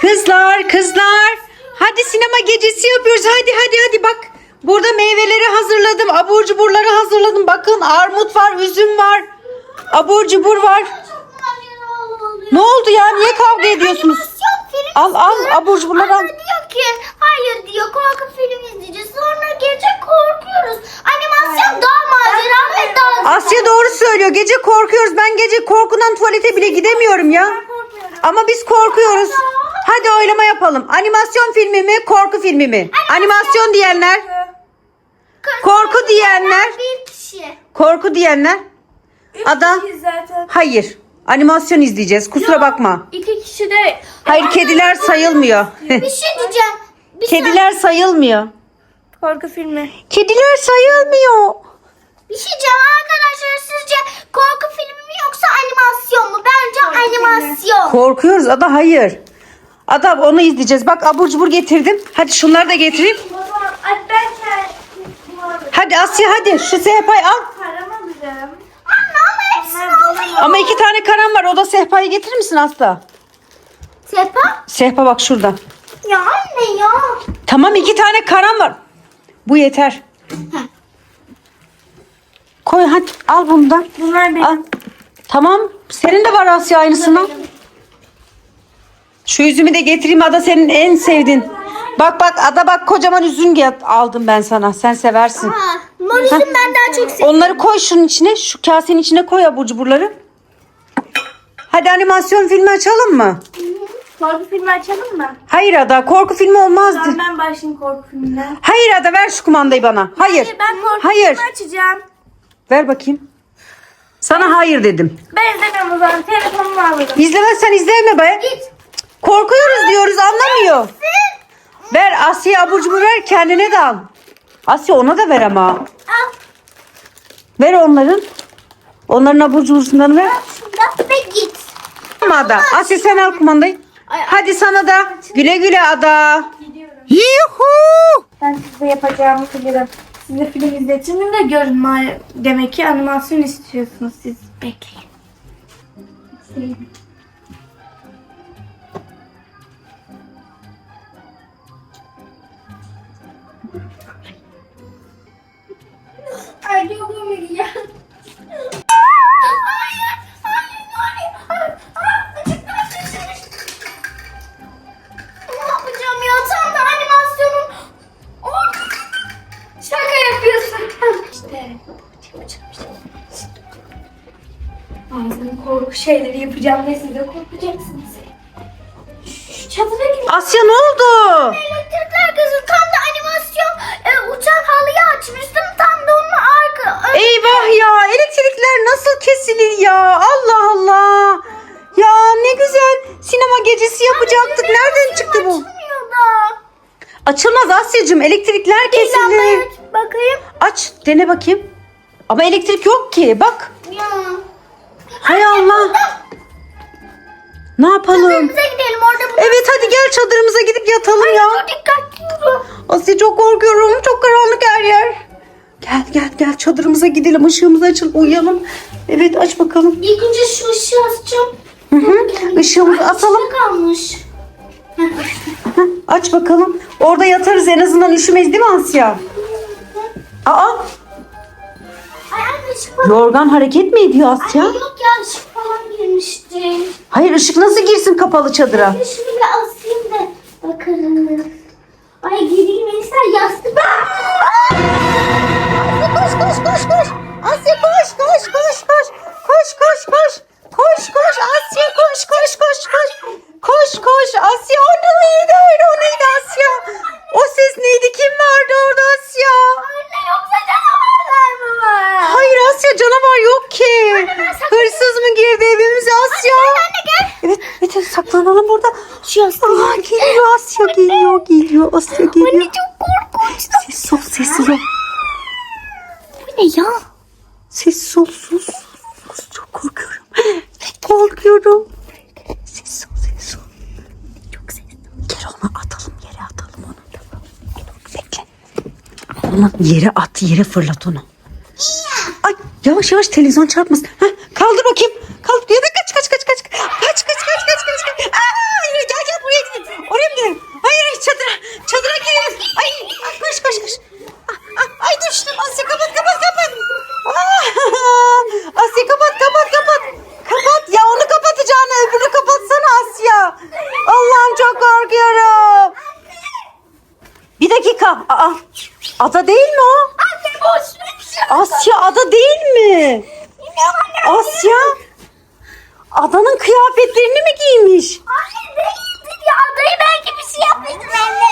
Kızlar, kızlar. Hadi sinema gecesi yapıyoruz. Hadi hadi hadi bak. Burada meyveleri hazırladım. Abur cuburları hazırladım. Bakın armut var, üzüm var. Abur cubur var. Ne oldu ya? Niye kavga ediyorsunuz? Al al abur cuburları al. Diyor ki hayır diyor korku filmi izleyeceğiz. Sonra gece korkuyoruz. Animasyon daha macera ve daha Asya doğru söylüyor. Gece korkuyoruz. Ben gece korkudan tuvalete bile gidemiyorum ya. Ama biz korkuyoruz. Hadi oylama yapalım. Animasyon filmi mi, korku filmi mi? Animasyon diyenler, Korku diyenler. Bir kişi. korku diyenler. Ada, zaten. hayır. Animasyon izleyeceğiz. Kusura bakma. İki kişi de Hayır, kediler sayılmıyor. Bir şey diyeceğim. Bir kediler sayılmıyor. korku filmi. Kediler sayılmıyor. Bir şey diyeceğim arkadaşlar sizce korku filmi mi yoksa animasyon mu? Bence animasyon. Korkuyoruz Ada, hayır. Ada onu izleyeceğiz. Bak abur cubur getirdim. Hadi şunları da getireyim. Baba ay ben Hadi Asya hadi şu sehpayı al. param alırım. Anne ama hepsini alayım. Ama iki tane karam var. O da sehpayı getirir misin Aslı? Sepa? Sehpa bak şurada. Ya anne ya. Tamam iki tane karam var. Bu yeter. Koy hadi al bunu da. Bunlar benim. Al. Tamam. Senin de var Asya aynısından. Şu üzümü de getireyim Ada senin en sevdiğin. Bak bak Ada bak kocaman üzüm get- aldım ben sana. Sen seversin. Ha, Moris'in ben daha çok seviyorum. Onları koy şunun içine. Şu kasenin içine koy abur cuburları. Hadi animasyon filmi açalım mı? Korku filmi açalım mı? Hayır Ada korku filmi olmazdı. Tamam ben başlayayım korku filmine. Hayır Ada ver şu kumandayı bana. Hayır. Ben korku Hayır. filmi açacağım. Ver bakayım. Sana hayır dedim. Ben izlemiyorum o zaman. Telefonumu alırım. İzlemezsen izleme be. Git. Korkuyoruz diyoruz anlamıyor. Ver Asya abur cubur ver kendine de al. Asya ona da ver ama. Ver onların. Onların abur cubursundan ver. Ve git. Ada. Asya sen al kumandayı. Hadi sana da. Güle güle Ada. Yuhu. Ben size yapacağımı bilirim. Size film izletirim de görün. Demek ki animasyon istiyorsunuz siz. Bekleyin. Yapıyorsun. İşte yapacağım işte. Bazen korku şeyleri yapacağım ve siz de Açılmaz Asya'cığım elektrikler kesilir. aç bakayım. Aç dene bakayım. Ama elektrik yok ki bak. Ya. Hay Allah. Ne yapalım? Çadırımıza gidelim orada bu. Evet hadi gel çadırımıza gidip yatalım ya. Dur dikkatli. Asya çok korkuyorum. Çok karanlık her yer. Gel gel gel çadırımıza gidelim. Işığımızı açıp uyuyalım. Evet aç bakalım. İlk önce şu ışığı açacağım. Hı hı. Işığımızı asalım. Işık kalmış. Heh, Aç bakalım. Orada yatarız en azından üşümeyiz değil mi Asya? Aa Ay anne ışık falan. yorgan hareket mi ediyor Asya? Anne yok ya ışık falan girmişti. Hayır ışık nasıl girsin kapalı çadıra? Bir şunu bir asayım da bakarız. Ay gireyim Melisa yastık. Koş koş koş koş. Asya koş koş koş koş. Koş koş koş. Koş koş Asya koş koş koş koş. Koş koş Asya o neydi öyle o neydi Asya? O ses neydi kim vardı orada Asya? Anne yoksa canavarlar mı var? Hayır Asya canavar yok ki. Hırsız mı girdi evimize Asya? Anne gel. Evet, evet evet, saklanalım burada. Şu yastığı. Aa, geliyor Asya geliyor geliyor Asya geliyor. Anne çok korkunç. Sessiz ol sessiz ol. Bu ne ya? Sessiz ol sus. sus. Çok korkuyorum. Korkuyorum. Sessiz ol sessiz ol. Çok sessiz ol. Gel onu atalım yere atalım onu. Tamam. Bekle. Onu yere at yere fırlat onu. Ay yavaş yavaş televizyon çarpmasın. Heh, kaldır bakayım. Kaldır. Ya da kaç kaç kaç kaç. Kaç kaç kaç kaç kaç. kaç. Aa, yürü, gel gel buraya gel. gidelim. Hayır hayır çadıra. Çadıra girelim. Ay, ay koş koş koş. Ah, ah, Ay düştüm Asya kapat kapat kapat. Ah, Asya kapat kapat kapat. Kapat ya onu kapatacağını öbürünü kapatsana Asya. Allah'ım çok korkuyorum. Bir dakika. Aa, ada değil mi o? Anne boş ver. Asya ada değil mi? Asya adanın kıyafetlerini mi giymiş? Anne değildir ya. Adayı belki bir şey yapmıştır anne.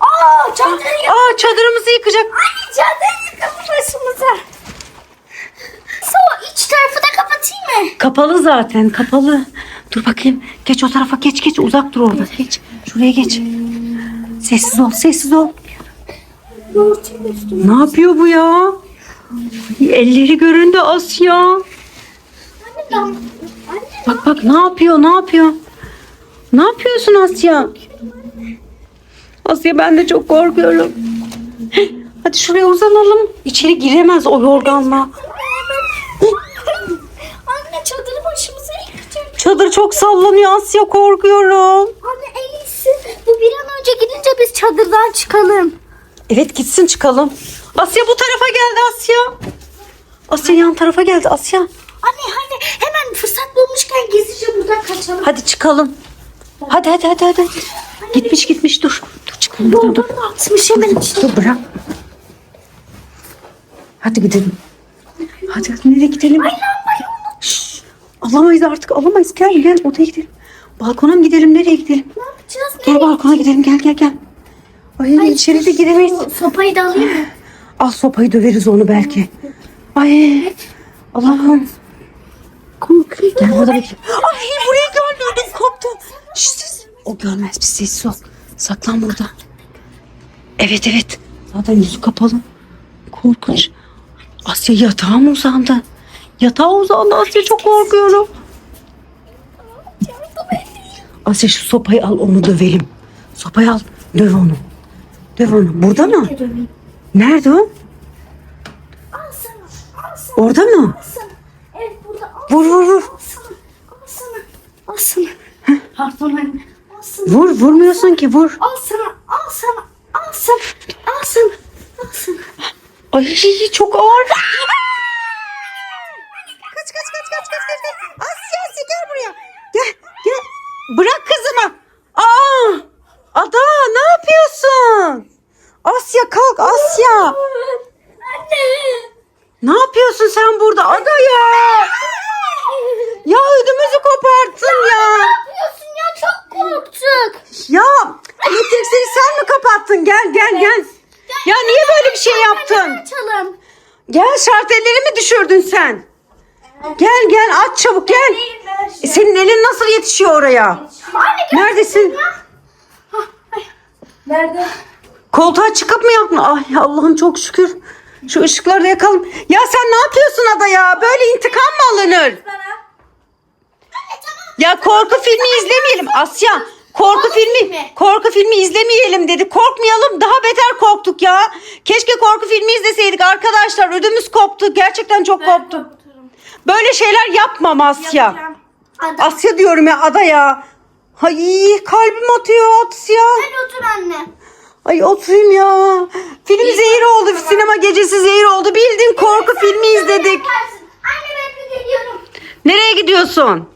Aa çadırı yok. Aa çadırımızı yıkacak. Anne çadırı yıkılmış başımıza. So iç tarafı da kapatayım mı? Kapalı zaten kapalı. Dur bakayım. Geç o tarafa geç geç uzak dur orada. Geç. Şuraya geç. Sessiz ol sessiz ol. Ne yapıyor bu ya? Elleri göründü Asya. Anne dam. Anne. Bak bak ne yapıyor ne yapıyor? Ne yapıyorsun Asya? Asya ben de çok korkuyorum. Hadi şuraya uzanalım. İçeri giremez o yorganla. Anne çadırı başımıza yıkacak. Çadır çok sallanıyor Asya korkuyorum. Anne en iyisi bu bir an önce gidince biz çadırdan çıkalım. Evet gitsin çıkalım. Asya bu tarafa geldi Asya. Asya yan tarafa geldi Asya. Anne hadi hemen fırsat bulmuşken gizlice buradan kaçalım. Hadi çıkalım. Hadi hadi hadi hadi. Gitmiş gitmiş dur. Dur çıkalım buradan dur. Atmış hemen içine. Dur bırak. Hadi gidelim. Hadi hadi nereye gidelim? Ay alamayız artık alamayız. Gel gel odaya gidelim. Balkona mı gidelim nereye gidelim? Ne yapacağız? Nereye? balkona gidelim gel gel gel. Ay, içeri de giremeyiz. Sopayı da alayım mı? Al sopayı döveriz onu belki. Ay Allah'ım. Korkuyorum. Gel burada bekle. Ay buraya geldi ödüm koptu. Şşş. O görmez biz sessiz ol. Saklan burada. Evet evet. Zaten yüzü kapalı. Korkunç. Asya yatağa mı uzandı? Yatağa uzandı Asya çok korkuyorum. Asya şu sopayı al onu dövelim. Sopayı al döv onu. Döv onu. Burada mı? Nerede o? Orada mı? Vur vur vur. sana. Al sana. Al sana. Pardon anne. Vur vurmuyorsun ki vur. Al sana. Al sana. Al sana. Al sana. Al sana. Ay çok ağır. Kaç kaç kaç kaç kaç kaç. kaç. Asya Asya gel buraya. Gel gel. Bırak kızımı. Aa! Ada ne yapıyorsun? Asya kalk Asya. Anne. Ne yapıyorsun sen burada Ada ya? Ya ödümüzü koparttın ya. Ne yapıyorsun ya? Çok korktuk. Ya elektrikleri sen mi kapattın? Gel gel gel. Ya niye böyle bir şey yaptın? Açalım. Gel şartelleri mi düşürdün sen? Gel gel aç çabuk gel. E, senin elin nasıl yetişiyor oraya? Anne gel. Neredesin? Nerede? Koltuğa çıkıp mı yaptın? Ay Allah'ım çok şükür. Şu ışıkları da yakalım. Ya sen ne yapıyorsun Ada ya? Böyle intikam mı alınır? Ya korku filmi izlemeyelim Asya. Korku filmi korku filmi izlemeyelim dedi. Korkmayalım. Daha beter korktuk ya. Keşke korku filmi izleseydik arkadaşlar. Ödümüz koptu. Gerçekten çok koptu. Böyle şeyler yapmam Asya. Hadi. Asya diyorum ya Ada ya. Ay kalbim atıyor Asya. Hadi otur anne. Ay oturayım ya. Film zehir oldu. Sinema gecesi zehir oldu. Bildiğin korku filmi izledik. Yaparsın. Anne ben de geliyorum. Nereye gidiyorsun?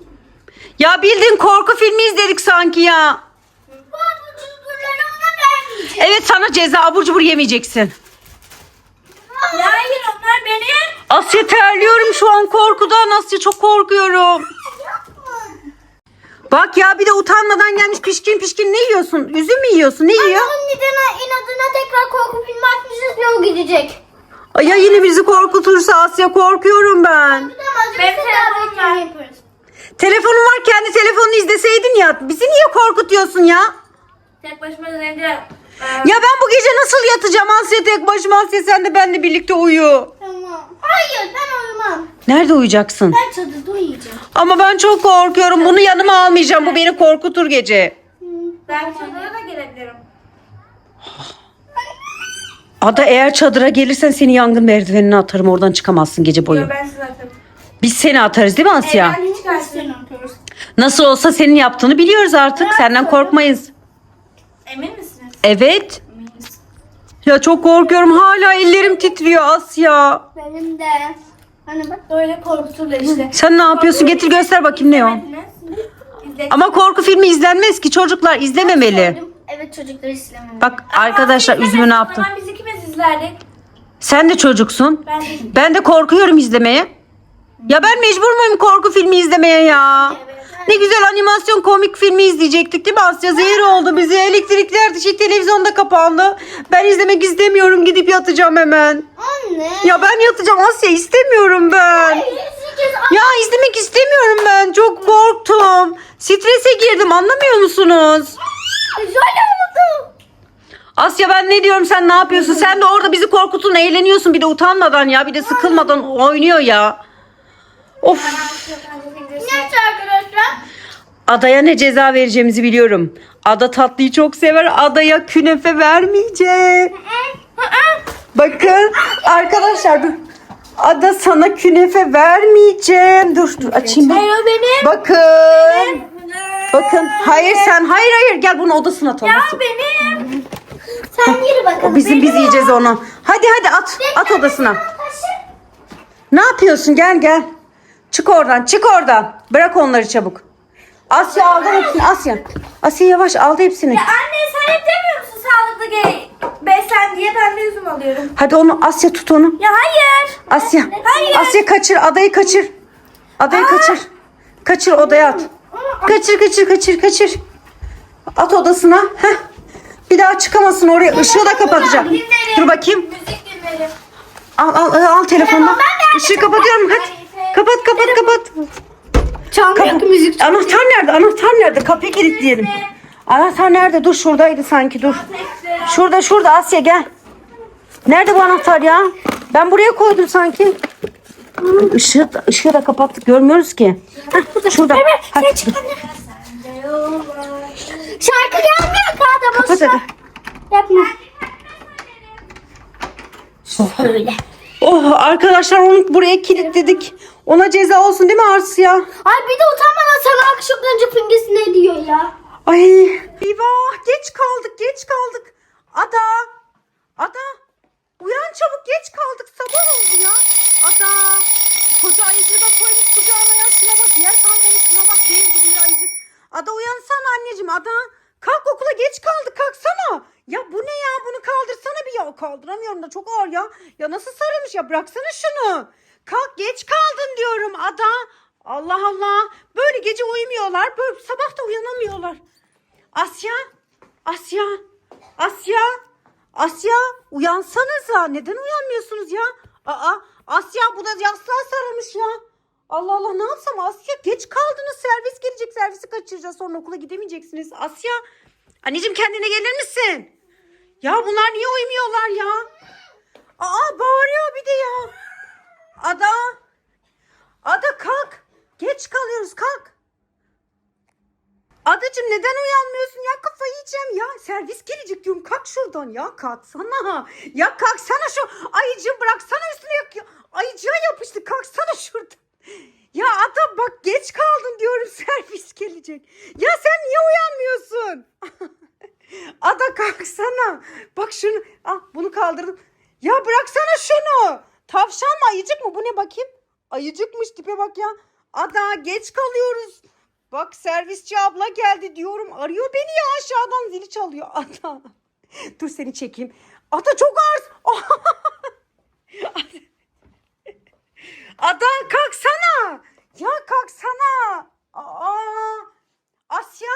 Ya bildiğin korku filmi izledik sanki ya. Bu abur cuburları ona vermeyeceğim. Evet sana ceza abur cubur yemeyeceksin. Hayır onlar benim. Asya terliyorum şu an korkudan. Asya çok korkuyorum. Bak ya bir de utanmadan gelmiş pişkin pişkin ne yiyorsun? Üzüm mü yiyorsun? Ne yiyor? Onun nedeni inadına tekrar korku filmi açmışız ve o gidecek. Ay ya yine bizi korkutursa Asya korkuyorum ben. Malzemesi telefonum yaparız. Telefonun var kendi telefonunu izleseydin ya. Bizi niye korkutuyorsun ya? Tek başıma önce Ya ben bu gece nasıl yatacağım Asya tek başıma Asya sen de benimle birlikte uyu. Tamam. Hayır ben uyumam. Nerede uyuyacaksın? Ben çadırda uyuyacağım. Ama ben çok korkuyorum. Bunu yanıma almayacağım. Bu beni korkutur gece. ben çadıra da gelebilirim. Ada eğer çadıra gelirsen seni yangın merdivenine atarım. Oradan çıkamazsın gece boyu. Ben size atarım. Biz seni atarız değil mi Asya? Hiç karşılayamıyoruz. Nasıl olsa senin yaptığını biliyoruz artık. Senden korkmayız. Evet. Ya çok korkuyorum. Hala ellerim titriyor Asya. Benim de. Hani bak. Öyle korkuturlar işte. Sen ne yapıyorsun? Getir göster bakayım ne o. Ama korku filmi izlenmez ki çocuklar izlememeli. Evet çocuklar istemem. Bak arkadaşlar üzümü ne yaptın? Biz ikimiz izlerdik. Sen de çocuksun. Ben de Ben de korkuyorum izlemeye. Ya ben mecbur muyum korku filmi izlemeye ya? Ne güzel animasyon komik filmi izleyecektik değil mi Asya? Zehir oldu bize. Elektrikler dışı televizyonda kapandı. Ben izlemek istemiyorum. Gidip yatacağım hemen. Anne. Ya ben yatacağım Asya istemiyorum ben. Ya izlemek istemiyorum ben. Çok korktum. Strese girdim anlamıyor musunuz? Asya ben ne diyorum sen ne yapıyorsun? Sen de orada bizi korkutun eğleniyorsun bir de utanmadan ya bir de sıkılmadan oynuyor ya. Of Neyse arkadaşlar. adaya ne ceza vereceğimizi biliyorum. Ada tatlıyı çok sever adaya künefe vermeyeceğim. Bakın arkadaşlar dur. Ada sana künefe vermeyeceğim. Dur dur açayım ben. Hayır o benim. Bakın. Bakın hayır sen hayır hayır gel bunu odasına atalım. Ya benim. Sen yürü bakalım. Bizim biz yiyeceğiz onu. Hadi hadi at. At odasına. Ne yapıyorsun? Gel gel. Çık oradan. Çık oradan. Bırak onları çabuk. Asya aldı hepsini. Asya. Asya yavaş aldı hepsini. Anne sen hep demiyor musun sağlıklı ge- beslen diye ben de üzüm alıyorum. Hadi onu Asya tut onu. Ya hayır. Asya. Hayır. Asya kaçır. Adayı kaçır. Adayı kaçır. Kaçır odaya at. Kaçır kaçır kaçır kaçır. At odasına. Heh. Bir daha çıkamasın oraya. Işığı da kapatacağım. Dur bakayım. Müzik dinlerim. Al al al, al telefonu. Işığı kapatıyorum hadi. Kapat kapat kapat. Çalmıyor ki müzik. Anahtar nerede? Anahtar nerede? Kapıyı kilitleyelim. Anahtar nerede? Dur şuradaydı sanki dur. Şurada şurada Asya gel. Nerede bu anahtar ya? Ben buraya koydum sanki. Işığı, ışığı da kapattık görmüyoruz ki. Heh, şurada. Hadi. Şarkı gelmiyor kağıda Kapat hadi. Yapma. Öyle. Oh arkadaşlar onu buraya kilitledik. Ona ceza olsun değil mi Asya? Ay bir de utanmadan sana akşamlarınca pıngesine diyor ya. Ay eyvah geç kaldık geç kaldık. Ada Ada uyan çabuk geç kaldık sabah oldu ya. Ada koca ayıcığı da koymuş kucağına ya şuna bak yer kalmamış şuna bak dev gibi ayıcık. Ada uyansana anneciğim Ada kalk okula geç kaldık kalksana. Ya bu ne ya bunu kaldırsana bir ya kaldıramıyorum da çok ağır ya. Ya nasıl sarılmış ya bıraksana şunu. Kalk geç kaldın diyorum Ada. Allah Allah böyle gece uyumuyorlar böyle sabah da uyanamıyorlar. Asya, Asya, Asya, Asya uyansanıza. Neden uyanmıyorsunuz ya? Aa, Asya bu da yastığa sarılmış ya. Allah Allah ne yapsam Asya geç kaldınız servis gelecek servisi kaçıracağız sonra okula gidemeyeceksiniz. Asya anneciğim kendine gelir misin? Ya bunlar niye uyumuyorlar ya? Aa bağırıyor bir de ya. Ada, Ada kalk. Geç kalıyoruz kalk. Adacığım neden uyanmıyorsun? Ya kafayı yiyeceğim ya. Servis gelecek diyorum. Kalk şuradan ya kalksana. Ya kalksana şu ayıcığı bıraksana üstüne yak ya. ayıcığa yapıştı. Kalksana şuradan. Ya Ada bak geç kaldın diyorum. Servis gelecek. Ya sen niye uyanmıyorsun? Ada kalksana. Bak şunu ah bunu kaldırdım. Ya bıraksana şunu tavşan mı ayıcık mı bu ne bakayım ayıcıkmış tipe bak ya Ada geç kalıyoruz Bak servisçi abla geldi diyorum. Arıyor beni ya aşağıdan zili çalıyor. Ada. Dur seni çekeyim. Ada çok ağır. Ada kalksana. Ya kalksana. Aa. Asya.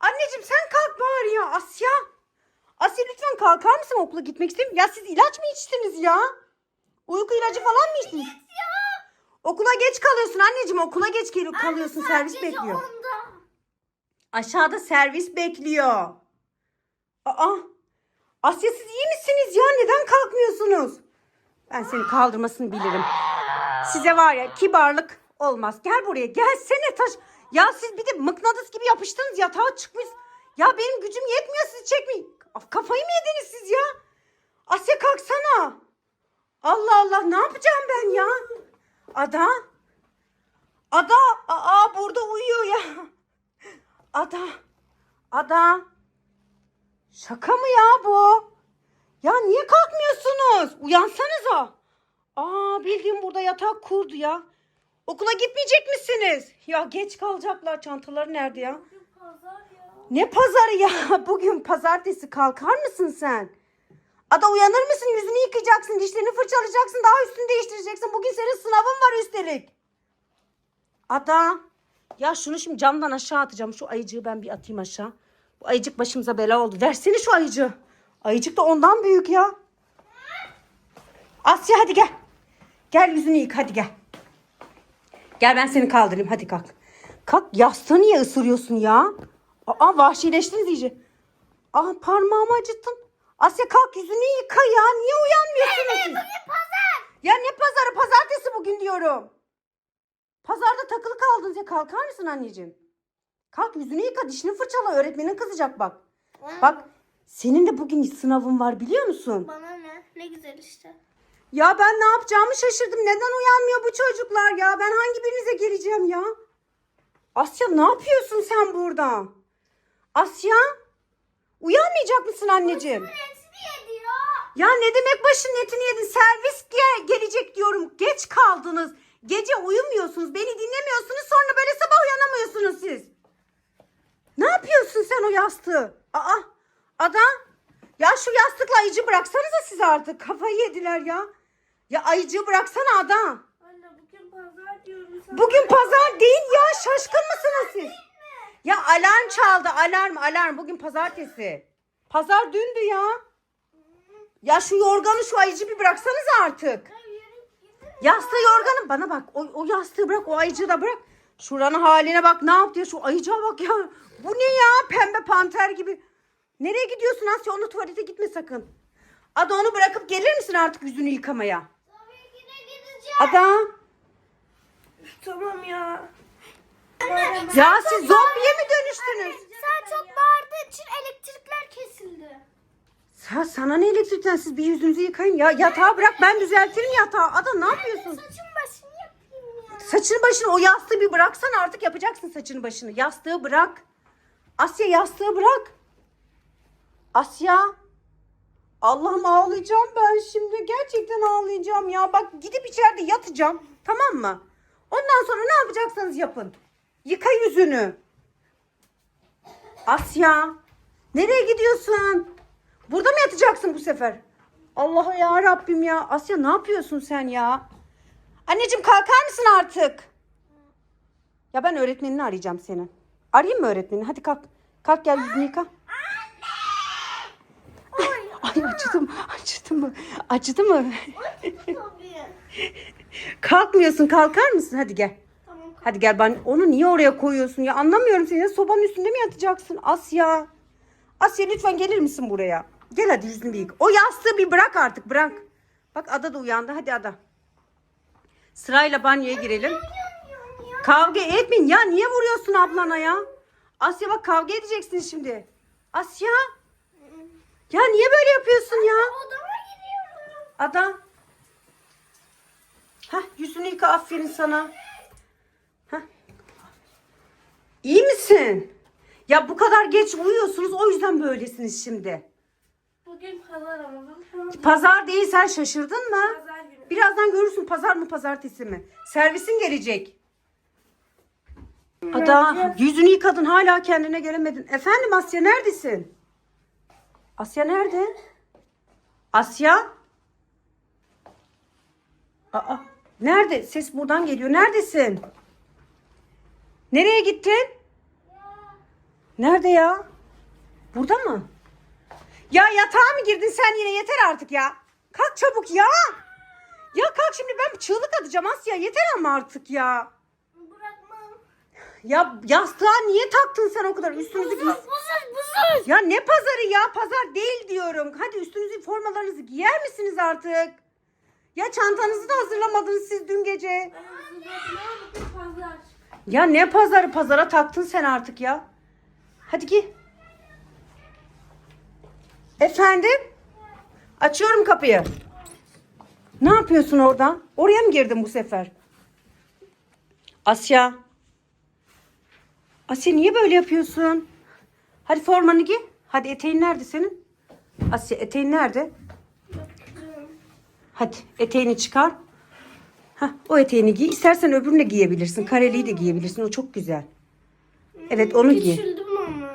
Anneciğim sen kalk bari ya. Asya. Asya lütfen kalkar mısın okula gitmek istemiyorum. Ya siz ilaç mı içtiniz ya? Uyku ilacı falan mı içtiniz? Okula geç kalıyorsun anneciğim. Okula geç gel- kalıyorsun. servis Gece bekliyor. onda. Aşağıda servis bekliyor. Aa, Asya siz iyi misiniz ya? Neden kalkmıyorsunuz? Ben seni kaldırmasını bilirim. Size var ya kibarlık olmaz. Gel buraya gelsene taş. Ya siz bir de mıknatıs gibi yapıştınız yatağa çıkmış. Ya benim gücüm yetmiyor sizi çekmeyin. Af, Kafayı mı yediniz siz ya? Asya kalksana. Allah ne yapacağım ben ya? Ada. Ada, aa burada uyuyor ya. Ada, Ada. Şaka mı ya bu? Ya niye kalkmıyorsunuz? Uyansanıza. Aa bildiğim burada yatak kurdu ya. Okula gitmeyecek misiniz? Ya geç kalacaklar. Çantaları nerede ya? Ne pazarı ya? Bugün pazartesi kalkar mısın sen? Ada uyanır mısın? Yüzünü yıkayacaksın, dişlerini fırçalayacaksın, daha üstünü değiştireceksin. Bugün senin sınavın var üstelik. Ada. Ya şunu şimdi camdan aşağı atacağım. Şu ayıcığı ben bir atayım aşağı. Bu ayıcık başımıza bela oldu. Versene şu ayıcığı. Ayıcık da ondan büyük ya. Asya hadi gel. Gel yüzünü yık hadi gel. Gel ben seni kaldırayım hadi kalk. Kalk yastığı niye ısırıyorsun ya? Aa vahşileştiniz iyice. Aa parmağımı acıttın. Asya kalk yüzünü yıka ya. Niye uyanmıyorsunuz siz? Pazar. Ya ne pazarı? Pazartesi bugün diyorum. Pazarda takılı kaldınız ya. Kalkar mısın anneciğim? Kalk yüzünü yıka, dişini fırçala. Öğretmenin kızacak bak. Bak senin de bugün sınavın var biliyor musun? Bana ne? Ne güzel işte. Ya ben ne yapacağımı şaşırdım. Neden uyanmıyor bu çocuklar ya? Ben hangi birinize geleceğim ya? Asya ne yapıyorsun sen burada? Asya? Uyanmayacak mısın anneciğim? Ya ne demek başının etini yedin? Servis diye gelecek diyorum. Geç kaldınız. Gece uyumuyorsunuz. Beni dinlemiyorsunuz. Sonra böyle sabah uyanamıyorsunuz siz. Ne yapıyorsun sen o yastığı? Aa, Ada. Ya şu yastıkla ayıcı bıraksanıza siz artık. Kafayı yediler ya. Ya ayıcığı bıraksana Ada. Anne bugün pazar diyorum sana. Bugün pazar değil ya. Şaşkın mısınız siz? Ya alarm çaldı. Alarm alarm. Bugün pazartesi. Pazar dündü ya. Ya şu yorganı şu ayıcı bir bıraksanız artık. Yastığı yorganı bana bak. O, o yastığı bırak o ayıcığı da bırak. Şuranın haline bak ne yaptı ya şu ayıcığa bak ya. Bu ne ya pembe panter gibi. Nereye gidiyorsun Asya onu tuvalete gitme sakın. Ada onu bırakıp gelir misin artık yüzünü yıkamaya? Tabii ki de gideceğim. Ada. Tamam ya. Ya siz zombiye mi dönüştünüz? Sen çok bağırdığın için elektrikler kesildi. Ya sana ne elektrikten siz bir yüzünüzü yıkayın ya. Yatağı bırak ben düzeltirim yatağı. Ada ne yapıyorsun? Saçım başını yapayım ya. Saçını başını o yastığı bir bıraksan artık yapacaksın saçını başını. Yastığı bırak. Asya yastığı bırak. Asya. Allah'ım ağlayacağım ben şimdi. Gerçekten ağlayacağım ya. Bak gidip içeride yatacağım. Tamam mı? Ondan sonra ne yapacaksanız yapın. Yıka yüzünü. Asya. Nereye gidiyorsun? Burada mı yatacaksın bu sefer? Allah ya Rabbim ya. Asya ne yapıyorsun sen ya? Anneciğim kalkar mısın artık? Ya ben öğretmenini arayacağım senin. Arayayım mı öğretmenini? Hadi kalk. Kalk gel yüzünü yıka. Ay acıdı mı? Acıdı mı? Acıdı mı? Kalkmıyorsun. Kalkar mısın? Hadi gel. Hadi gel ben onu niye oraya koyuyorsun ya? Anlamıyorum seni. Sobanın üstünde mi yatacaksın? Asya. Asya lütfen gelir misin buraya? Gel hadi yüzünü bir yıka. O yastığı bir bırak artık bırak. Bak Ada da uyandı. Hadi Ada. Sırayla banyoya girelim. Kavga etmeyin ya. Niye vuruyorsun ablana ya? Asya bak kavga edeceksiniz şimdi. Asya. Ya niye böyle yapıyorsun ya? Odama gidiyorum. Ada. Hah yüzünü yıka aferin sana. İyi misin? Ya bu kadar geç uyuyorsunuz o yüzden böylesiniz şimdi. Bugün pazar ama bugün. Pazar değil sen şaşırdın mı? Pazar günü. Birazdan görürsün pazar mı pazartesi mi? Servisin gelecek. Ada yüzünü yıkadın hala kendine gelemedin. Efendim Asya neredesin? Asya nerede? Asya? Aa, nerede? Ses buradan geliyor. Neredesin? Nereye gittin? Nerede ya? Burada mı? Ya yatağa mı girdin sen yine yeter artık ya. Kalk çabuk ya. Ya kalk şimdi ben çığlık atacağım Asya yeter ama artık ya. Bırakmam. Ya yastığa niye taktın sen o kadar üstünüzü giy. Buzuz buzuz. Ya ne pazarı ya pazar değil diyorum. Hadi üstünüzü formalarınızı giyer misiniz artık? Ya çantanızı da hazırlamadınız siz dün gece. Ben hazırladım pazar. Ya ne pazarı pazara taktın sen artık ya. Hadi giy. Efendim? Açıyorum kapıyı. Ne yapıyorsun orada? Oraya mı girdin bu sefer? Asya. Asya niye böyle yapıyorsun? Hadi formanı giy. Hadi eteğin nerede senin? Asya eteğin nerede? Hadi eteğini çıkar. Hah, o eteğini giy. İstersen öbürünü de giyebilirsin. Kareliği de giyebilirsin. O çok güzel. Evet onu giy. Küçüldüm ama.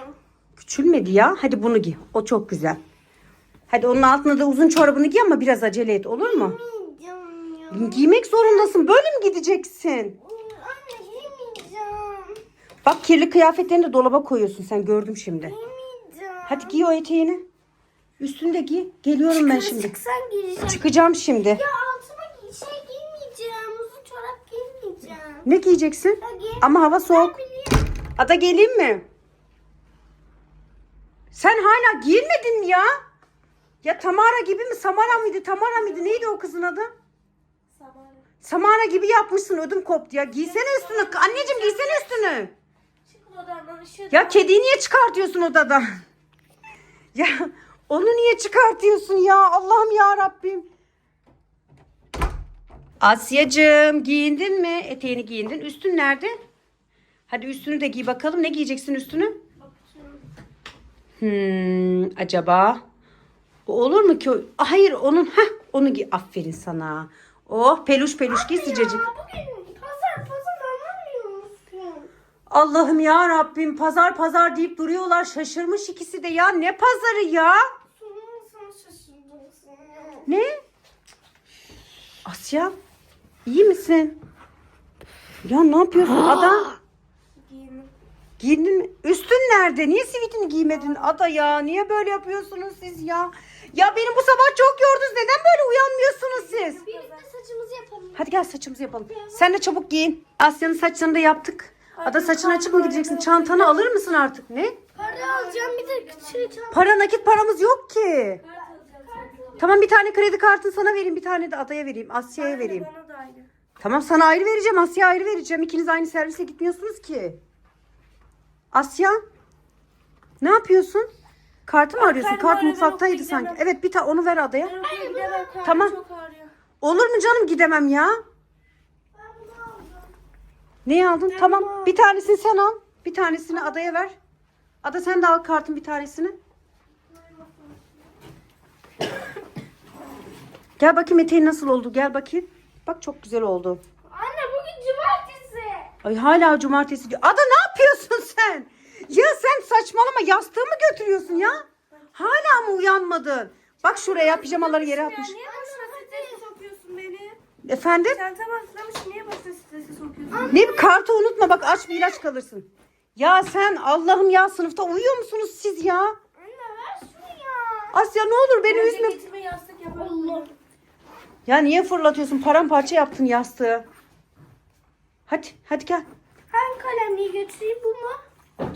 Küçülmedi ya. Hadi bunu giy. O çok güzel. Hadi onun altına da uzun çorabını giy ama biraz acele et olur mu? Yemeyeceğim ya. Giymek zorundasın. Böyle mi gideceksin? Anne yemeyeceğim. Bak kirli kıyafetlerini de dolaba koyuyorsun sen gördüm şimdi. Yemeyeceğim. Hadi giy o eteğini. Üstünü de giy. Geliyorum ben şimdi. Çıksan gireceğim. Çıkacağım şimdi. Ya altıma giy- şey giymeyeceğim. Uzun çorap giymeyeceğim. Ne giyeceksin? Giy- Ama hava soğuk. Ada geleyim mi? Sen hala giyinmedin mi ya? Ya Tamara gibi mi? Samara mıydı? Tamara mıydı? Neydi o kızın adı? Samara gibi yapmışsın. Ödüm koptu ya. Giysene üstünü. Anneciğim giysene üstünü. Ya kediyi niye çıkartıyorsun odadan? ya onu niye çıkartıyorsun ya? Allah'ım ya Rabbim. Asyacığım giyindin mi? Eteğini giyindin. Üstün nerede? Hadi üstünü de giy bakalım. Ne giyeceksin üstünü? Hmm, acaba? O olur mu ki? Aa, Hayır onun. Heh, onu giy. Aferin sana. Oh peluş peluş giy sıcacık. Bugün pazar pazar? Allah'ım ya Rabbim pazar pazar deyip duruyorlar. Şaşırmış ikisi de ya. Ne pazarı ya? Sonunda. Ne? Asya iyi misin? Ya ne yapıyorsun Ada? Giyinim. Giyindin mi? Üstün nerede? Niye sivitini giymedin Ada ya? Niye böyle yapıyorsunuz siz ya? Ya benim bu sabah çok yordunuz. Neden böyle uyanmıyorsunuz siz? Birlikte saçımızı yapalım. Hadi gel saçımızı yapalım. Sen de çabuk giyin. Asya'nın saçlarını da yaptık. Ada saçın açık mı gideceksin? Çantanı alır mısın artık? Ne? Para alacağım bir de küçük çanta. Para nakit paramız yok ki. Tamam bir tane kredi kartını sana vereyim. Bir tane de adaya vereyim. Asya'ya vereyim. Ayrı. Tamam sana ayrı vereceğim. Asya'ya ayrı vereceğim. İkiniz aynı servise gitmiyorsunuz ki. Asya. Ne yapıyorsun? Kartı mı arıyorsun? karnım Kart mutfaktaydı ben sanki. gidemem. Evet bir tane onu ver adaya. Ben okula gidemem. Karnım Tamam. çok ağrıyor. Olur mu canım gidemem ya. Neyi aldın? Tamam. Bir tanesini sen al. Bir tanesini adaya ver. Ada sen de al kartın bir tanesini. Gel bakayım eteğin nasıl oldu? Gel bakayım. Bak çok güzel oldu. Anne bugün cumartesi. Ay hala cumartesi diyor. Ada ne yapıyorsun sen? Ya sen saçmalama yastığı mı götürüyorsun ya? Hala mı uyanmadın? Bak şuraya pijamaları yere atmış. Niye başına strese sokuyorsun beni? Efendim? Çantam atlamış. Niye başına strese sokuyorsun? Ne kartı unutma bak aç bir ilaç kalırsın. Ya sen Allah'ım ya sınıfta uyuyor musunuz siz ya? Anne ver şunu ya. Asya ne olur beni üzme. getirme yastık yapalım. Allah. Ya niye fırlatıyorsun? Paramparça yaptın yastığı. Hadi hadi gel. Hangi kalemliği götüreyim bu mu?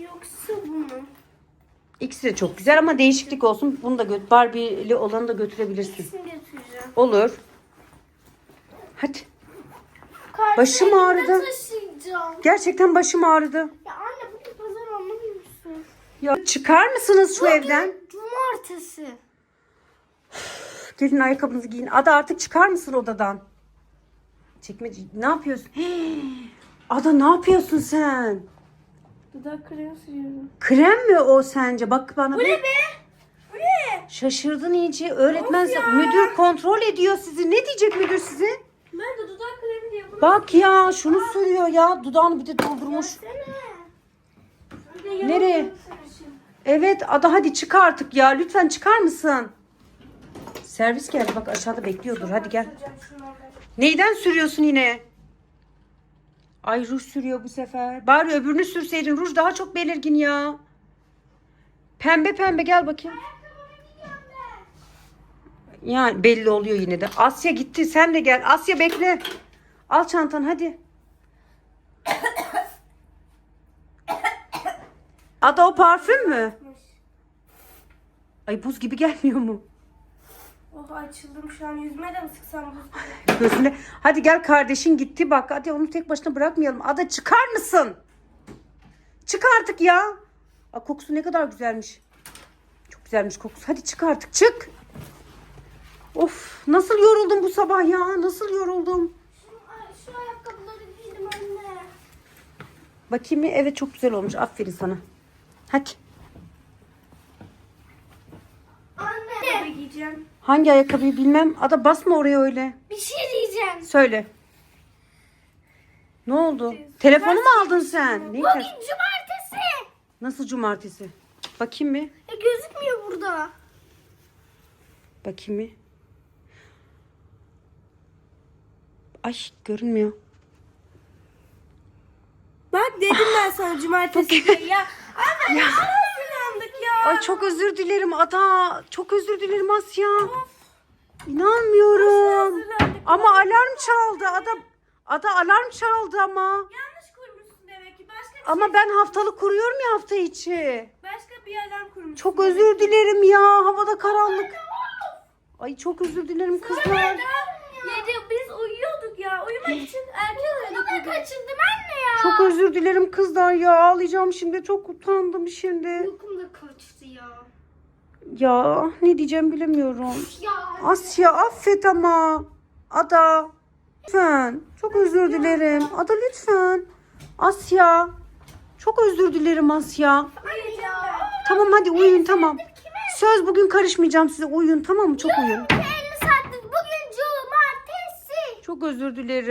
Yoksa bu mu? İkisi de çok güzel ama değişiklik olsun. Bunu da göt Barbie'li olanı da götürebilirsin. İkisini götüreceğim. Olur. Hadi. Kartı Başım ağrıdı. Gerçekten başım ağrıdı. Ya anne bugün pazar anlamıyor musun? Ya çıkar mısınız şu evden? Cumartesi. Gelin ayakkabınızı giyin. Ada artık çıkar mısın odadan? Çekmece. Ne yapıyorsun? Hii. Ada ne yapıyorsun sen? Dudak kremi sürüyorum. Krem mi o sence? Bak bana bir. be? Bu ne? Şaşırdın iyice. Öğretmen Of ya. müdür kontrol ediyor sizi. Ne diyecek müdür size? Ben de dudak kremi diye bunu Bak ya şunu sürüyor ya. Dudağını bir de doldurmuş. Nereye? Evet Ada hadi çık artık ya. Lütfen çıkar mısın? Servis geldi bak aşağıda bekliyordur. Hadi gel. Neyden sürüyorsun yine? Ay ruj sürüyor bu sefer. Bari öbürünü sürseydin. Ruj daha çok belirgin ya. Pembe pembe gel bakayım. Ya belli oluyor yine de. Asya gitti. Sen de gel. Asya bekle. Al çantanı hadi. Ada o parfüm mü? Ay buz gibi gelmiyor mu? Oh açıldım şu an yüzüme de mi sıksam bu? Gözüne. Hadi gel kardeşin gitti bak. Hadi onu tek başına bırakmayalım. Ada çıkar mısın? Çık artık ya. Aa, kokusu ne kadar güzelmiş. Çok güzelmiş kokusu. Hadi çık artık çık. Of nasıl yoruldum bu sabah ya. Nasıl yoruldum. Şu, şu ayakkabıları giydim anne. Bakayım mı? Evet çok güzel olmuş. Aferin sana. Hadi. Anne. Ayakkabı giyeceğim. Hangi ayakkabıyı bilmem. Ada basma oraya öyle. Bir şey diyeceğim. Söyle. Ne oldu? Telefonu mu aldın sen? Neyi Bugün ter- cumartesi. Nasıl cumartesi? Bakayım bir. E, gözükmüyor burada. Bakayım bir. Ay görünmüyor. Bak dedim ben sana cumartesi diye ya. Anne ya. Ay çok özür dilerim Ada. Çok özür dilerim Asya. İnanmıyorum. Ama alarm çaldı. Ada Ada alarm çaldı ama. Yanlış kurmuşsun demek ki. Başka bir, Ama ben haftalık kuruyorum ya hafta içi. başka bir alarm kurmuşsun. Çok özür dilerim ya. Havada karanlık. Ay çok özür dilerim kızlar. Yedi biz uyuyorduk ya. Uyumak için erken uyuduk. Bunu kaçırdım anne ya. Çok özür dilerim kızlar ya. Ağlayacağım şimdi. Çok utandım şimdi. Uykum da kaçtı ya. Ya ne diyeceğim bilemiyorum. Ya. Asya affet ama. Ada. Lütfen. Çok özür dilerim. Ada lütfen. Asya. Çok özür dilerim Asya. Uyuyacağım Tamam hadi uyuyun tamam. Söz bugün karışmayacağım size. Uyuyun tamam mı? Çok uyuyun. ben. 50 saattir bugün cumartesi. Çok özür dilerim.